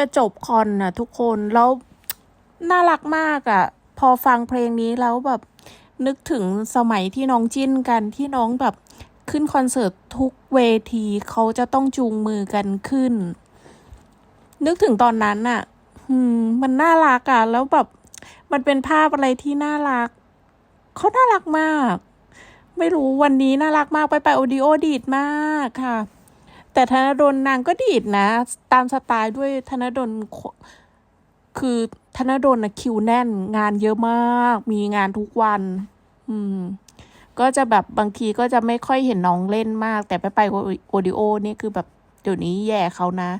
จะจบคอนน่ะทุกคนแล้วน่ารักมากอะ่ะ พอฟังเพลงนี้แล้วแบบนึกถึงสมัยที่น้องจิ้นกันที่น้องแบบขึ้นคอนเสิร์ตทุกเวทีเขาจะต้องจูงมือกันขึ้น นึกถึงตอนนั้นอะ่ะมมันน่ารักอะ่ะ แล้วแบบมันเป็นภาพอะไรที่น่ารักเขาน่ารักมาก ไม่รู้วันนี้น่ารักมากไปไปโอดิโอดีดมากค่ะ แต่ธนดลนางก็ดีดนะ ตามสไตล์ด้วยธนดลคือธนดลนะคิวแน่น งานเยอะมาก มีงานทุกวัน อืม ก็จะแบบบางทีก็จะไม่ค่อยเห็นน้องเล่นมาก แต่ไปไปโอดิโอนี่คือแบบเดี๋ยวนี้แย่เขานะ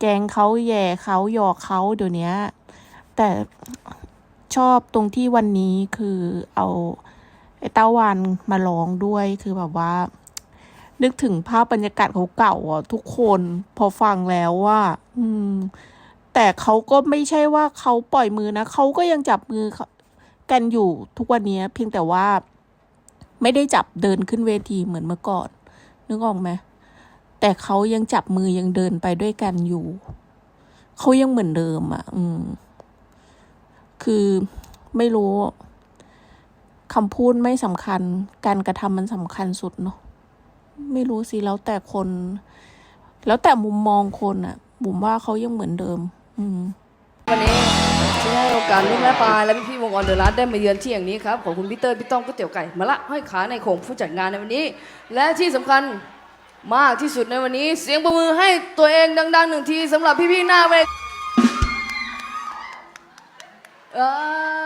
แกงเขาแย่เขาหยอกเขาเดี๋ยวนี้แต่ชอบตรงที่วันนี้คือเอาไอ้เต้าวันมาร้องด้วยคือแบบว่า นึกถึงภาพบรรยากาศเขาเก่าๆอะทุกคนพอฟังแล้วว่า อืม แต่เขาก็ไม่ใช่ว่าเขาปล่อยมือนะเขาก็ยังจับมือกันอยู่ทุกวันนี้เพียงแต่ว่า ไม่ได้จับเดินขึ้นเวทีเหมือนเมื่อก่อน นึกออกไหมแต่เขายังจับมือยังเดินไปด้วยกันอยู่ เขายังเหมือนเดิมอะ อืม คือไม่รู้คำพูดไม่สำคัญ การกระทำมันสำคัญสุดเนาะ ไม่รู้สิแล้วแต่คน แล้วแต่มุมมองคนอะบุ๋มว่าเขายังเหมือนเดิม อืมวันนี้ที่ให้โอกาสลูกแม่ปลาและพี่พี่วงออนเดอะรัสได้มาเยือนที่อย่างนี้ครับขอบคุณพี่เตอร์พี่ต้องก๋วยเตี๋ยวไก่มาละห้อยขาในโขงผู้จัดงานในวันนี้ และที่สำคัญมากที่สุดในวันนี้ เสียงประมือให้ตัวเองดังๆหนึ่งทีสำหรับพี่ๆหน้าเวทีเอ้ย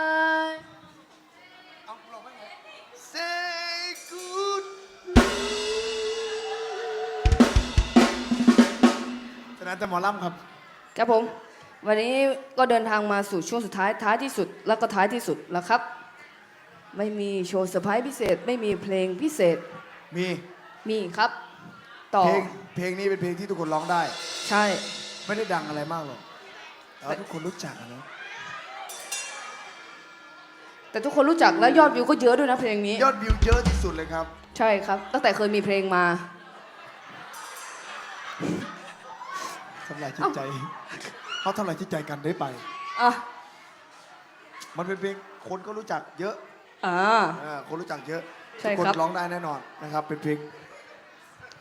ฉะนั้นแต่หมอลำครับ ครับผม วันนี้ก็เดินทางมาสู่ช่วงสุดท้ายท้ายที่สุด แล้วก็ท้ายที่สุดแล้วครับ ไม่มีโชว์เซอร์ไพรส์พิเศษ ไม่มีเพลงพิเศษมีมีครับ ต่อเพลงเพลงนี้เป็นเพลงที่ทุกคนร้องได้ ใช่ ไม่ได้ดังอะไรมากหรอกแต่ว่าทุกคนรู้จักอะเนอะแต่ทุกคนรู้จักและยอดวิวก็เยอะด้วยนะเพลงนี้ ยอดวิวเยอะที่สุดเลยครับ ใช่ครับ ตั้งแต่เคยมีเพลงมา ทำลายจิตใจ เขาทำลายจิตใจกันได้ไป อะมันเป็นเพลงคนก็รู้จักเยอะอ่า เออคนรู้จักเยอะใช่ทุกคนครับ ร้องได้แน่นอนนะครับ เป็นเพลง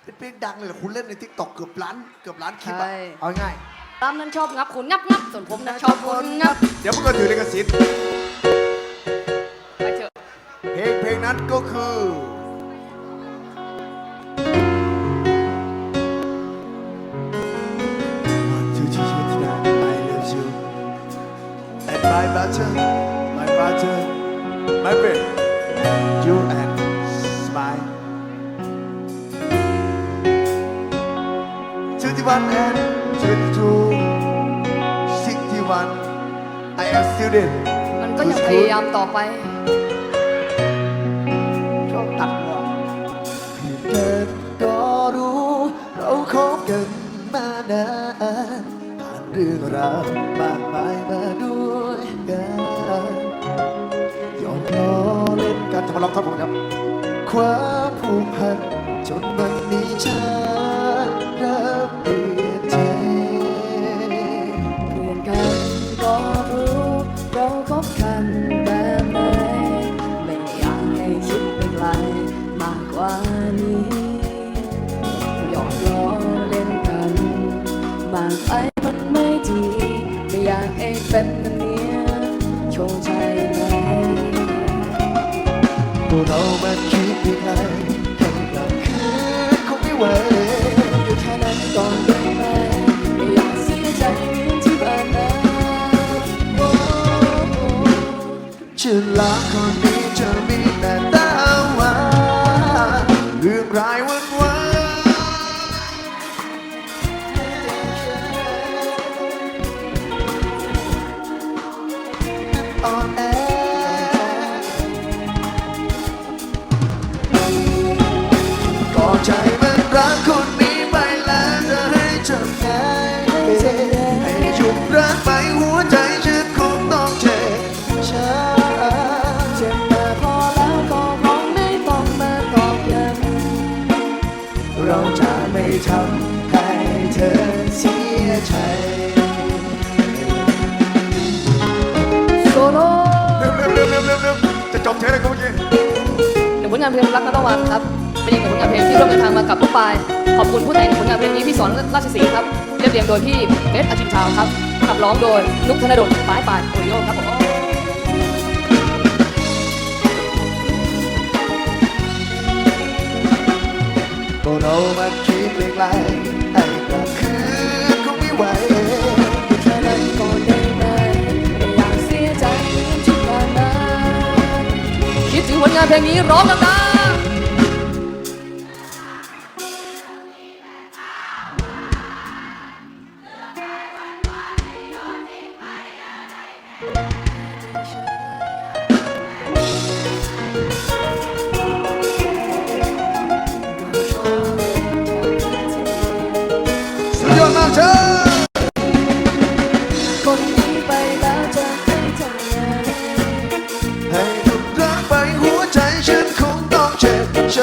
เป็นเพลงดังเลยแหละคุณเล่นในทิกตอกเกือบล้านเกือบล้านคลิปอะใช่ เอาง่ายตามนั้นชอบงับคุณงับงับส่วนผมนะชอบคุณงับเดี๋ยวมันก็ถือลิขสิทธิ์ไปเถอะเพลงเพลงนั้นก็คือ And my butter, my butter, my friend You and smile 21 and 22 61 I am student มันก็ยังพยายามต่อไป ลองท่อนผมครับความผูกพันจนวันนี้ฉันเริ่มเปลี่ยนใจเพื่อนกันก็รู้เราคบกันแบบไหนไม่อยากให้คิดไปไกลมากกว่านี้หยอกล้อเล่นกันมากไปมันไม่ดีไม่อยากให้เป็นแบบนี้โชว์ใจ พวกเรามาคิดไปไกลแค่กลับคืนคงไม่ไหวอยู่แค่นั้นก่อนได้ไหมไม่อยากเสียใจเหมือนที่ผ่านมาโอ้ฉันรักคน เราจะไม่ทำให้เธอเสียใจโซโล่เร็วเร็จะจบเทปเลยครับเมื่อกี้ถึผลงานเพลงรักก็ต้องวางครับ เป็นอีกหนึ่งผลงานเพลงที่ร่วมเดินทางมากับทุกฝ่าย ขอบคุณผู้แต่งผลงานเพลงนี้พี่สอนราชสีห์ครับเรียบเรียงโดยพี่เบสอาชินชาวครับขับร้องโดยนุกธนดลป้ายป่านโอริโอครับผม เรามาคิดไกลๆให้กลับคืนคงไม่ไหวแค่นั้นก็ได้ไหมไม่อยากเสียใจที่ผ่านมาคิดถึงผลงานเพลงนี้ร้องดังๆ เ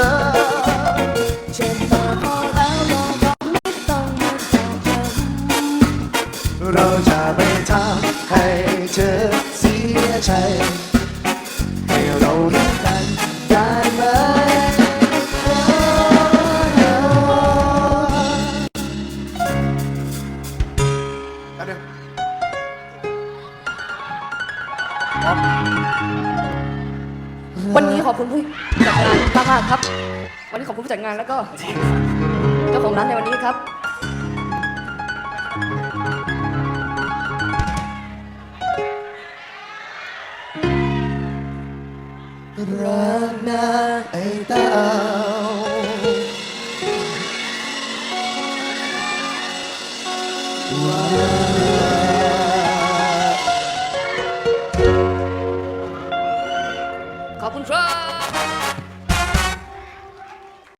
ราจะไม่ทำให้เธอเสียใจ ให้เรารักกันได้ไหมอันหนึ่ง วันนี้ขอบคุณผู้จัดงานมากๆครับ วันนี้ขอบคุณผู้จัดงานแล้วก็เจ้าของร้านในวันนี้ครับ รักนะไอ้เต้าว่า